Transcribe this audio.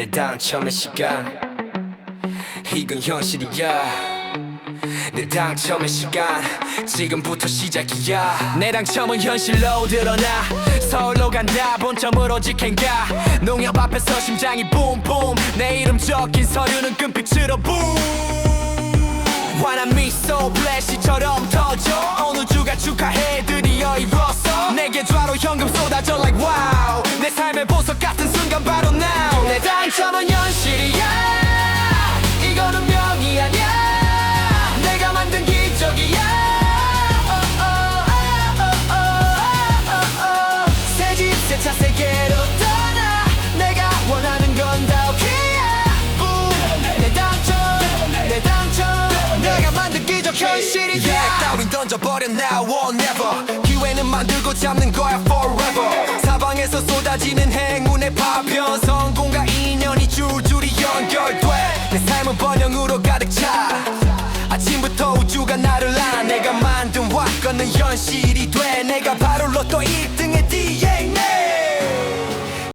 내 당첨의 시간. 이건 현실이야. 내 당첨의 시간. 지금부터 시작이야. 내 당첨은 현실로 드러나. 서울로 간다. 본점으로 직행가. 농협 앞에서 심장이 붐붐 내 이름 적힌 서류는 금빛으로 붐 환한 미소 플래시처럼 터져. 어느 주가 축하해 던져버려 now or never. 기회는 만들고 잡는 거야 forever. 사방에서 쏟아지는 행운의 파편. 성공과 인연이 줄줄이 연결돼. 내 삶은 번영으로